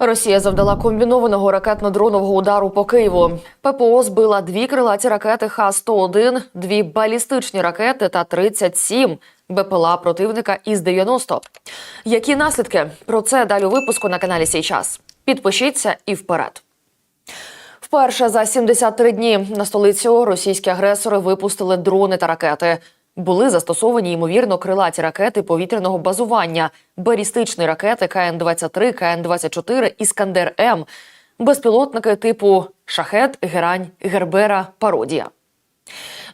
Росія завдала комбінованого ракетно-дронового удару по Києву. ППО збила дві крилаті ракети Х-101, дві балістичні ракети та 37 БПЛА противника із 90. Які наслідки? Про це далі у випуску на каналі Сій час. Підпишіться і вперед. Вперше за 73 дні на столицю російські агресори випустили дрони та ракети. Були застосовані ймовірно крилаті ракети повітряного базування, балістичні ракети КН-23, КН-24, Іскандер М, безпілотники типу Шахет, Герань, Гербера, Пародія.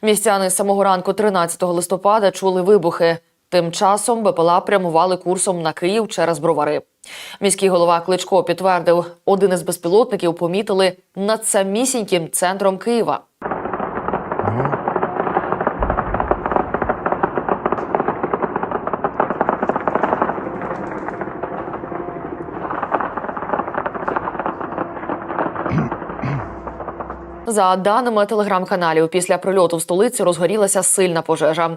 Містяни з самого ранку 13 листопада чули вибухи. Тим часом БПЛА прямували курсом на Київ через бровари. Міський голова Кличко підтвердив, один із безпілотників помітили над самісіньким центром Києва. За даними телеграм-каналів, після прильоту в столиці розгорілася сильна пожежа.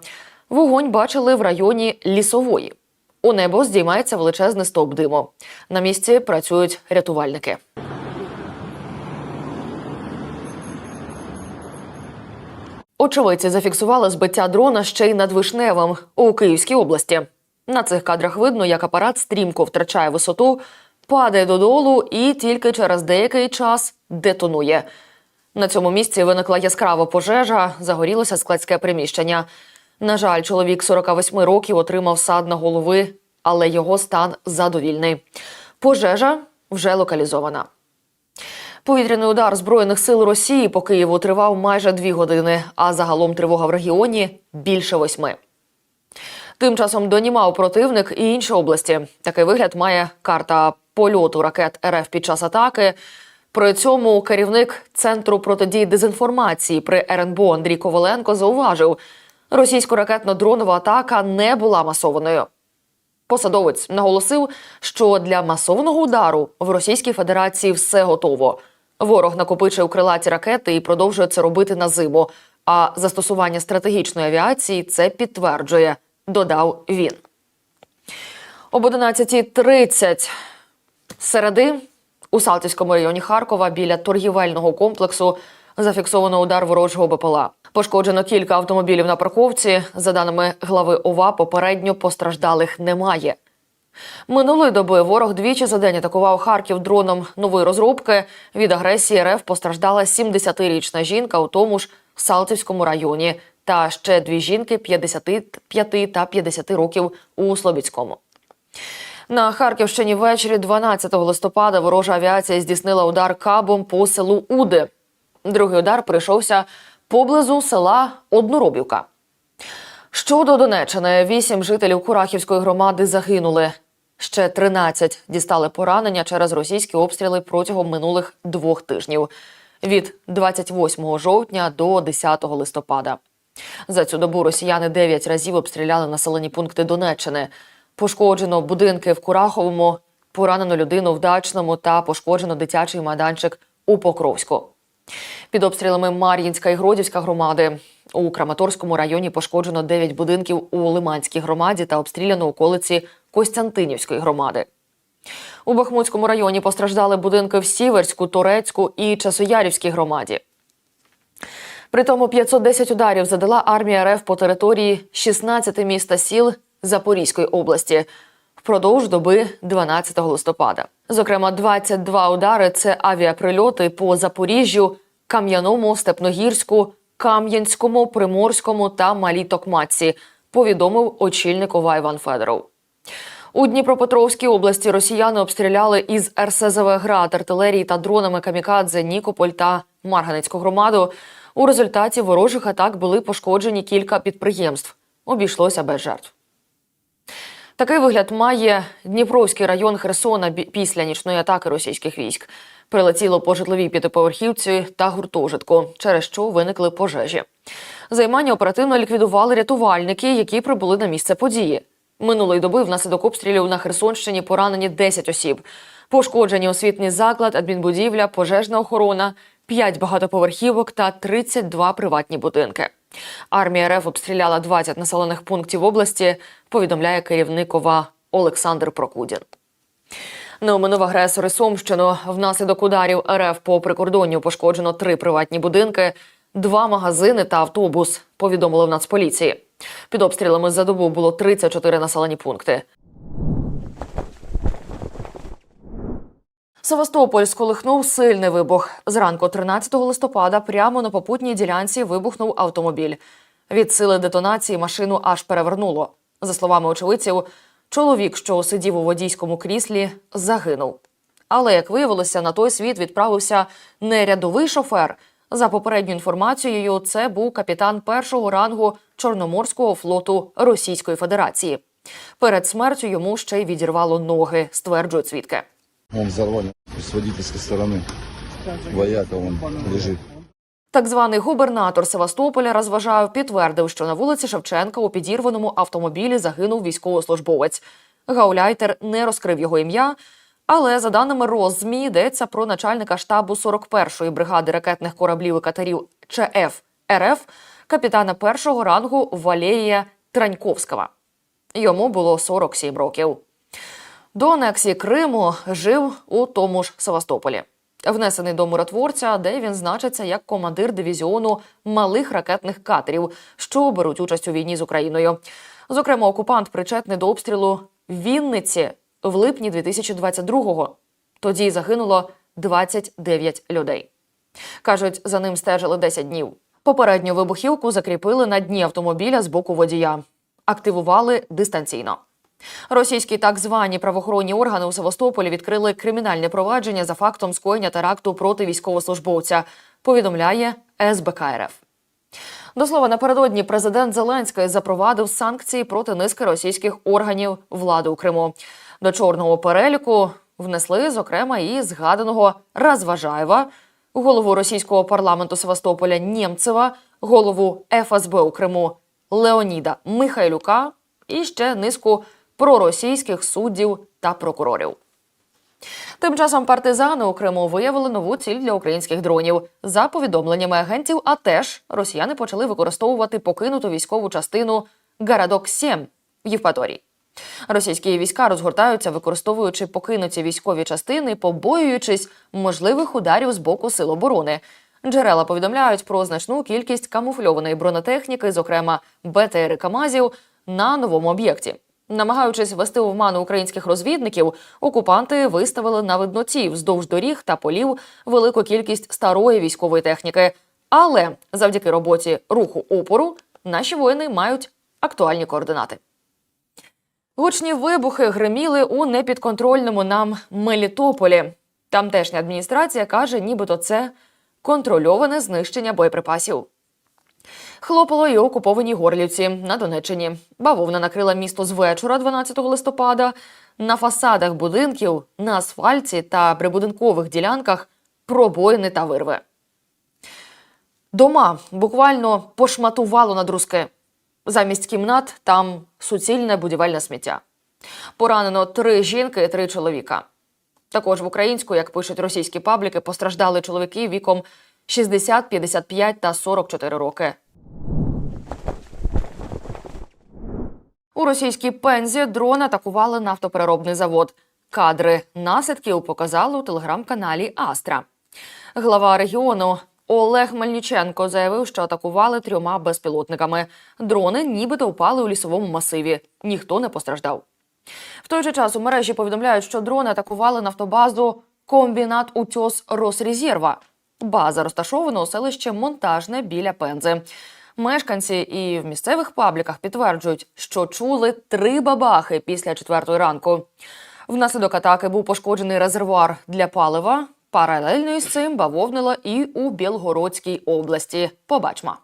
Вогонь бачили в районі лісової. У небо здіймається величезний стовп диму. На місці працюють рятувальники. Очевидці зафіксували збиття дрона ще й над Вишневим у Київській області. На цих кадрах видно, як апарат стрімко втрачає висоту, падає додолу і тільки через деякий час детонує. На цьому місці виникла яскрава пожежа, загорілося складське приміщення. На жаль, чоловік 48 років отримав сад на голови, але його стан задовільний. Пожежа вже локалізована. Повітряний удар збройних сил Росії по Києву тривав майже дві години, а загалом тривога в регіоні більше восьми. Тим часом донімав противник і інші області. Такий вигляд має карта польоту ракет РФ під час атаки. При цьому керівник центру протидії дезінформації при РНБО Андрій Коваленко зауважив, російсько-ракетно-дронова атака не була масованою. Посадовець наголосив, що для масованого удару в Російській Федерації все готово. Ворог накопичив крилаті ракети і продовжує це робити на зиму. А застосування стратегічної авіації це підтверджує, додав він. Об 11.30 середи у Салтівському районі Харкова біля торгівельного комплексу зафіксовано удар ворожого БПЛА. Пошкоджено кілька автомобілів на парковці. За даними глави ОВА, попередньо постраждалих немає. Минулої доби ворог двічі за день атакував Харків дроном нової розробки. Від агресії РФ постраждала 70-річна жінка у тому ж Салтівському районі, та ще дві жінки 55 та 50 років у Слобідському. На Харківщині ввечері 12 листопада ворожа авіація здійснила удар кабом по селу Уди. Другий удар прийшовся поблизу села Одноробівка. Щодо Донеччини, вісім жителів Курахівської громади загинули. Ще 13 дістали поранення через російські обстріли протягом минулих двох тижнів від 28 жовтня до 10 листопада. За цю добу росіяни 9 разів обстріляли населені пункти Донеччини. Пошкоджено будинки в Кураховому, поранено людину в Дачному та пошкоджено дитячий майданчик у Покровську. Під обстрілами Мар'їнська і Гродівська громади. У Краматорському районі пошкоджено 9 будинків у Лиманській громаді та обстріляно околиці Костянтинівської громади. У Бахмутському районі постраждали будинки в Сіверську, Торецьку і Часоярівській громаді. При тому 510 ударів задала армія РФ по території 16 міст та сіл Запорізької області впродовж доби 12 листопада. Зокрема, 22 удари це авіаприльоти по Запоріжжю, Кам'яному, Степногірську, Кам'янському, Приморському та Малій Токматці, повідомив очільник ОВА Іван Федоров. У Дніпропетровській області росіяни обстріляли із РСЗВ град, артилерії та дронами камікадзе Нікополь та Марганецьку громаду. У результаті ворожих атак були пошкоджені кілька підприємств. Обійшлося без жертв. Такий вигляд має Дніпровський район Херсона після нічної атаки російських військ. Прилетіло по житловій п'ятиповерхівці та гуртожитку, через що виникли пожежі. Займання оперативно ліквідували рятувальники, які прибули на місце події. Минулої доби внаслідок обстрілів на Херсонщині поранені 10 осіб. Пошкоджені освітній заклад, адмінбудівля, пожежна охорона, 5 багатоповерхівок та 32 приватні будинки. Армія РФ обстріляла 20 населених пунктів області, повідомляє керівник ОВА Олександр Прокудін. Не оминув агресори Сумщину. Внаслідок ударів РФ по прикордонню пошкоджено три приватні будинки, два магазини та автобус. Повідомили в Нацполіції. Під обстрілами за добу було 34 населені пункти. Севастополь сколихнув сильний вибух. Зранку 13 листопада прямо на попутній ділянці вибухнув автомобіль. Від сили детонації машину аж перевернуло. За словами очевидців, чоловік, що сидів у водійському кріслі, загинув. Але як виявилося, на той світ відправився не рядовий шофер. За попередньою інформацією, це був капітан першого рангу Чорноморського флоту Російської Федерації. Перед смертю йому ще й відірвало ноги, стверджують свідки. Он взорвали с водительской стороны. Вояка он лежит. Так званий губернатор Севастополя розважав, підтвердив, що на вулиці Шевченка у підірваному автомобілі загинув військовослужбовець. Гауляйтер не розкрив його ім'я, але за даними Роззмі йдеться про начальника штабу 41-ї бригади ракетних кораблів і катерів ЧФ РФ, капітана першого рангу Валерія Траньковського. Йому було 47 років. До анексії Криму жив у тому ж Севастополі. Внесений до миротворця, де він значиться як командир дивізіону малих ракетних катерів, що беруть участь у війні з Україною. Зокрема, окупант причетний до обстрілу Вінниці в липні 2022-го. Тоді загинуло 29 людей. Кажуть, за ним стежили 10 днів. Попередню вибухівку закріпили на дні автомобіля з боку водія. Активували дистанційно. Російські так звані правоохоронні органи у Севастополі відкрили кримінальне провадження за фактом скоєння теракту проти військовослужбовця. Повідомляє СБК РФ. До слова, напередодні президент Зеленський запровадив санкції проти низки російських органів влади у Криму. До чорного переліку внесли, зокрема, і згаданого Розважаєва, голову російського парламенту Севастополя Нємцева, голову ФСБ у Криму Леоніда Михайлюка і ще низку проросійських суддів та прокурорів. Тим часом партизани у Криму виявили нову ціль для українських дронів. За повідомленнями агентів, а теж росіяни почали використовувати покинуту військову частину Гарадок 7 в Євпаторії. Російські війська розгортаються, використовуючи покинуті військові частини, побоюючись можливих ударів з боку сил оборони. Джерела повідомляють про значну кількість камуфльованої бронетехніки, зокрема БТР Камазів, на новому об'єкті. Намагаючись ввести в оману українських розвідників, окупанти виставили на видноті вздовж доріг та полів велику кількість старої військової техніки. Але завдяки роботі руху опору наші воїни мають актуальні координати. Гучні вибухи гриміли у непідконтрольному нам Мелітополі. Тамтешня адміністрація каже, нібито це контрольоване знищення боєприпасів. Хлопало й у окупованій Горлівці на Донеччині. Бавовна накрила місто з вечора 12 листопада. На фасадах будинків, на асфальті та прибудинкових ділянках пробоїни та вирви. Дома буквально пошматувало на друзки. Замість кімнат там суцільне будівельне сміття. Поранено три жінки і три чоловіка. Також в українську, як пишуть російські пабліки, постраждали чоловіки віком 60, 55 та 44 роки. У російській пензі дрон атакували нафтопереробний завод. Кадри наслідків показали у телеграм-каналі Астра. Глава регіону Олег Мельниченко заявив, що атакували трьома безпілотниками. Дрони нібито впали у лісовому масиві. Ніхто не постраждав. В той же час у мережі повідомляють, що дрони атакували нафтобазу комбінат утьос Росрезерва. База розташована у селищі Монтажне біля Пензи. Мешканці і в місцевих пабліках підтверджують, що чули три бабахи після четвертої ранку. Внаслідок атаки був пошкоджений резервуар для палива. Паралельно із цим бавовнило і у Білгородській області. Побачмо.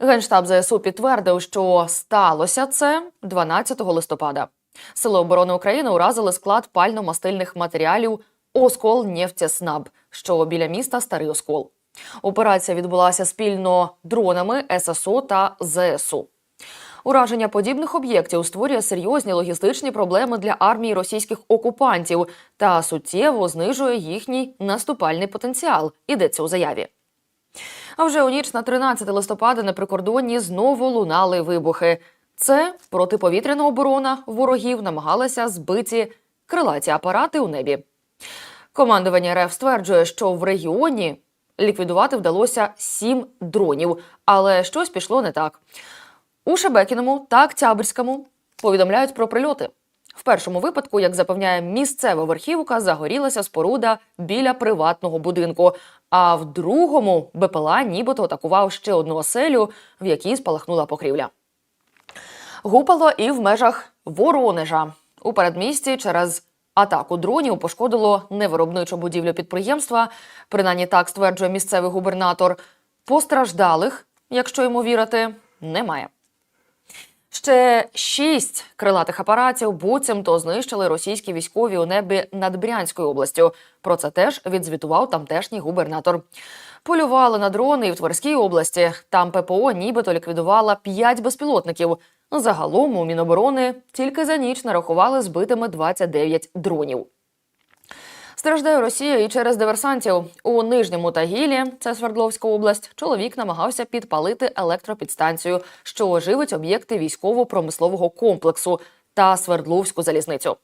Генштаб ЗСУ підтвердив, що сталося це 12 листопада. Сили оборони України уразили склад пально-мастильних матеріалів Оскол Нефтяснаб, що біля міста Старий Оскол. Операція відбулася спільно дронами ССО та ЗСУ. Ураження подібних об'єктів створює серйозні логістичні проблеми для армії російських окупантів та суттєво знижує їхній наступальний потенціал. Ідеться у заяві. А вже у ніч на 13 листопада на прикордонні знову лунали вибухи. Це протиповітряна оборона ворогів намагалася збиті крилаті апарати у небі. Командування РФ стверджує, що в регіоні ліквідувати вдалося сім дронів, але щось пішло не так. У Шебекіному та Октябрьському повідомляють про прильоти. В першому випадку, як запевняє місцева верхівка, загорілася споруда біля приватного будинку. А в другому БПЛА нібито атакував ще одну оселю, в якій спалахнула покрівля. Гупало і в межах Воронежа. У передмісті через атаку дронів пошкодило невиробничу будівлю підприємства. Принаймні так стверджує місцевий губернатор. Постраждалих, якщо йому вірити, немає. Ще шість крилатих апаратів буцімто знищили російські військові у небі над Брянською областю. Про це теж відзвітував тамтешній губернатор. Полювали на дрони і в Тверській області. Там ППО нібито ліквідувала п'ять безпілотників. Загалом у Міноборони тільки за ніч нарахували збитими 29 дронів. Страждає Росія і через диверсантів. У Нижньому Тагілі, це Свердловська область, чоловік намагався підпалити електропідстанцію, що оживить об'єкти військово-промислового комплексу та Свердловську залізницю.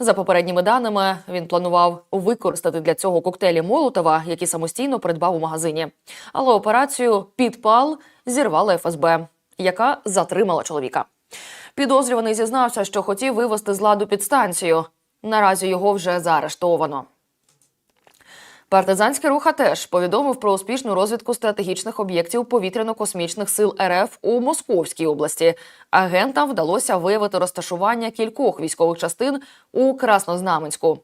За попередніми даними, він планував використати для цього коктейлі Молотова, які самостійно придбав у магазині. Але операцію підпал зірвала ФСБ, яка затримала чоловіка. Підозрюваний зізнався, що хотів вивести з ладу підстанцію. Наразі його вже заарештовано. Партизанський рух теж повідомив про успішну розвідку стратегічних об'єктів повітряно-космічних сил РФ у Московській області. Агентам вдалося виявити розташування кількох військових частин у Краснознаменську,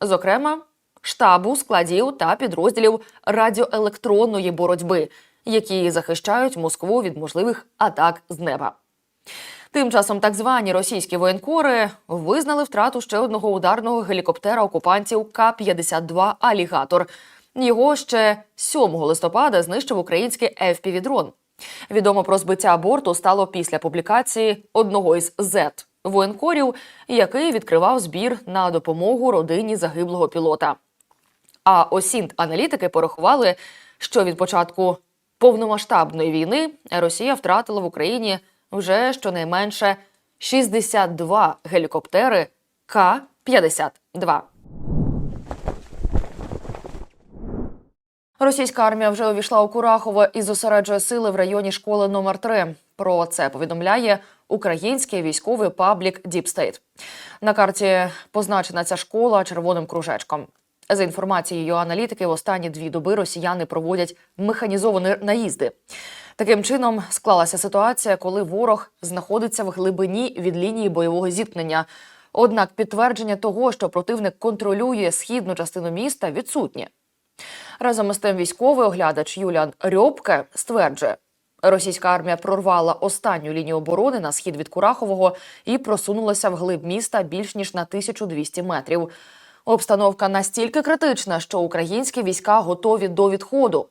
зокрема штабу, складів та підрозділів радіоелектронної боротьби, які захищають Москву від можливих атак з неба. Тим часом так звані російські воєнкори визнали втрату ще одного ударного гелікоптера окупантів К-52 Алігатор. Його ще 7 листопада знищив український FPV-дрон. Відомо про збиття борту стало після публікації одного із Z воєнкорів, який відкривав збір на допомогу родині загиблого пілота. А осінт аналітики порахували, що від початку повномасштабної війни Росія втратила в Україні вже щонайменше 62 гелікоптери К-52. Російська армія вже увійшла у Курахово і зосереджує сили в районі школи номер 3 Про це повідомляє український військовий паблік State. На карті позначена ця школа червоним кружечком. За інформацією аналітиків, останні дві доби росіяни проводять механізовані наїзди. Таким чином склалася ситуація, коли ворог знаходиться в глибині від лінії бойового зіткнення. Однак підтвердження того, що противник контролює східну частину міста, відсутнє. Разом із тим військовий оглядач Юліан Рьобке стверджує, російська армія прорвала останню лінію оборони на схід від Курахового і просунулася в глиб міста більш ніж на 1200 метрів. Обстановка настільки критична, що українські війська готові до відходу.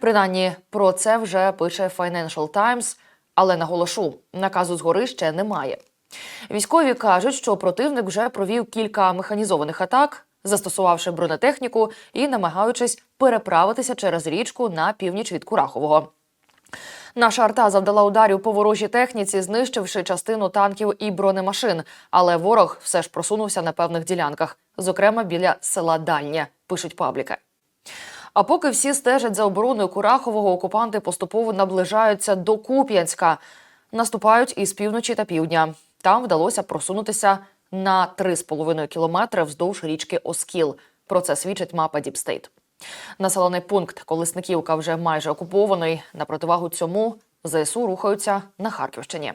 Принаймні про це вже пише Financial Times, але наголошу, наказу згори ще немає. Військові кажуть, що противник вже провів кілька механізованих атак, застосувавши бронетехніку і намагаючись переправитися через річку на північ від Курахового. Наша арта завдала ударів по ворожій техніці, знищивши частину танків і бронемашин. Але ворог все ж просунувся на певних ділянках, зокрема біля села Дальнє, пишуть пабліки. А поки всі стежать за обороною Курахового, окупанти поступово наближаються до Куп'янська, наступають із півночі та півдня. Там вдалося просунутися на 3,5 кілометри вздовж річки Оскіл. Про це свідчить мапа Діпстейт. Населений пункт Колесниківка вже майже окупований. На противагу цьому ЗСУ рухаються на Харківщині.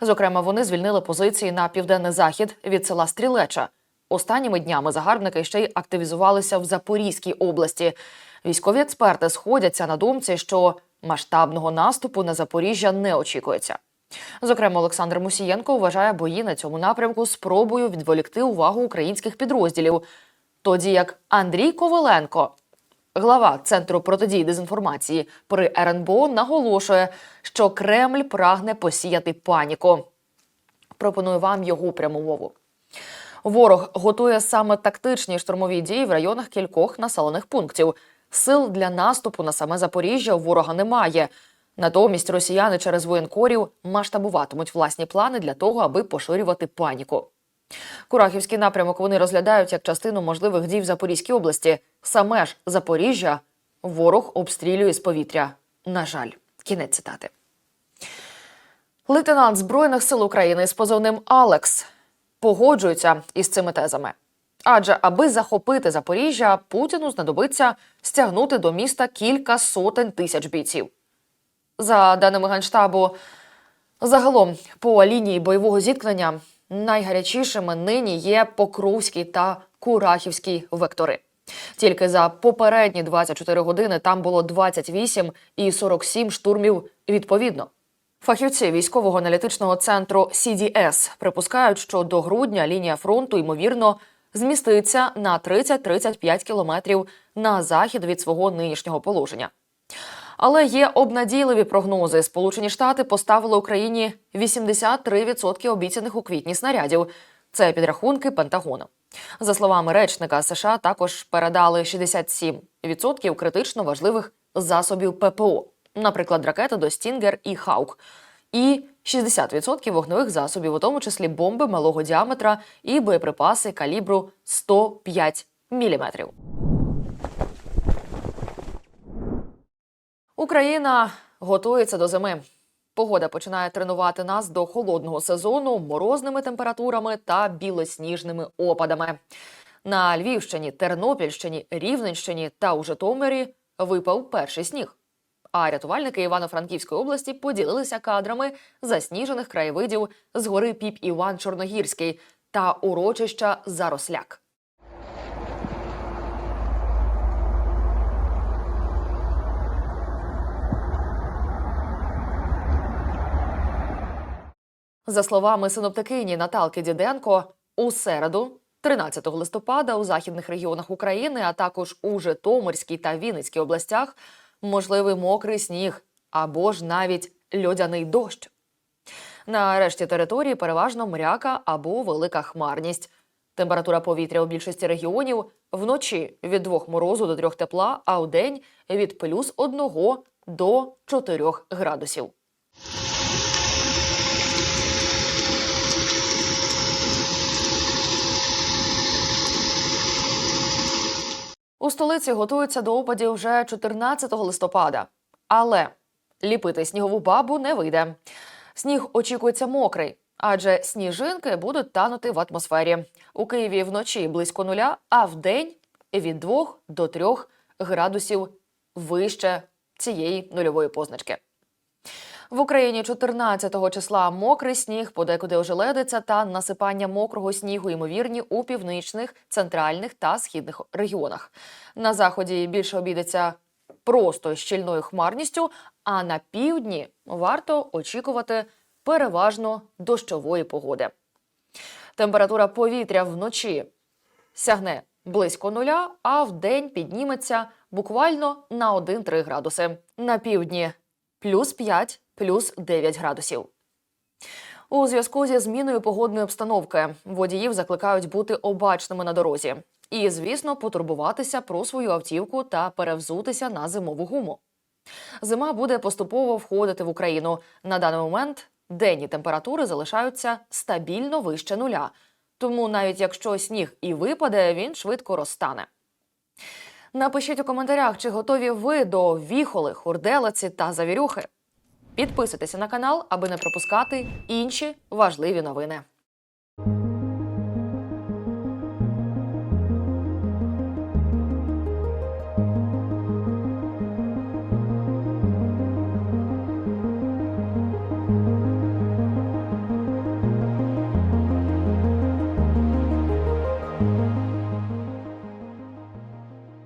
Зокрема, вони звільнили позиції на південний захід від села Стрілеча. Останніми днями загарбники ще й активізувалися в Запорізькій області. Військові експерти сходяться на думці, що масштабного наступу на Запоріжжя не очікується. Зокрема, Олександр Мусієнко вважає бої на цьому напрямку спробою відволікти увагу українських підрозділів, тоді як Андрій Коваленко, глава центру протидії дезінформації при РНБО, наголошує, що Кремль прагне посіяти паніку. Пропоную вам його пряму мову. Ворог готує саме тактичні штурмові дії в районах кількох населених пунктів. Сил для наступу на саме Запоріжжя у ворога немає. Натомість росіяни через воєнкорів масштабуватимуть власні плани для того, аби поширювати паніку. Курахівський напрямок вони розглядають як частину можливих дій в Запорізькій області. Саме ж Запоріжжя ворог обстрілює з повітря. На жаль, кінець цитати. Лейтенант Збройних сил України з позовним Алекс погоджується із цими тезами. Адже аби захопити Запоріжжя, Путіну знадобиться стягнути до міста кілька сотень тисяч бійців. За даними Генштабу, загалом по лінії бойового зіткнення найгарячішими нині є Покровський та Курахівський вектори. Тільки за попередні 24 години там було 28 і 47 штурмів відповідно. Фахівці військового аналітичного центру CDS припускають, що до грудня лінія фронту ймовірно зміститься на 30-35 кілометрів на захід від свого нинішнього положення. Але є обнадійливі прогнози. Сполучені Штати поставили Україні 83% обіцяних у квітні снарядів. Це підрахунки Пентагону. За словами речника США, також передали 67% критично важливих засобів ППО, наприклад, ракети до Стінгер і Хаук, і 60% вогневих засобів, у тому числі бомби малого діаметра і боєприпаси калібру 105 мм. Україна готується до зими. Погода починає тренувати нас до холодного сезону морозними температурами та білосніжними опадами. На Львівщині, Тернопільщині, Рівненщині та у Житомирі випав перший сніг. А рятувальники Івано-Франківської області поділилися кадрами засніжених краєвидів з гори Піп Іван Чорногірський та урочища Заросляк. За словами синоптикині Наталки Діденко, у середу, 13 листопада, у західних регіонах України, а також у Житомирській та Вінницькій областях, можливий мокрий сніг або ж навіть льодяний дощ. На решті території переважно мряка або велика хмарність. Температура повітря у більшості регіонів вночі від 2 морозу до 3 тепла, а вдень від плюс 1 до 4 градусів. Столиці готуються до опадів вже 14 листопада. Але ліпити снігову бабу не вийде. Сніг очікується мокрий, адже сніжинки будуть танути в атмосфері. У Києві вночі близько нуля, а вдень від 2 до 3 градусів вище цієї нульової позначки. В Україні 14 числа мокрий сніг, подекуди ожеледиця та насипання мокрого снігу ймовірні у північних, центральних та східних регіонах. На заході більше обійдеться просто щільною хмарністю, а на півдні варто очікувати переважно дощової погоди. Температура повітря вночі сягне близько нуля, а вдень підніметься буквально на 1-3 градуси. На півдні плюс 5, плюс 9 градусів. У зв'язку зі зміною погодної обстановки водіїв закликають бути обачними на дорозі і, звісно, потурбуватися про свою автівку та перевзутися на зимову гуму. Зима буде поступово входити в Україну. На даний момент денні температури залишаються стабільно вище нуля. Тому навіть якщо сніг і випаде, він швидко розтане. Напишіть у коментарях, чи готові ви до віхоли, хурделиці та завірюхи. Підписуйтеся на канал, аби не пропускати інші важливі новини.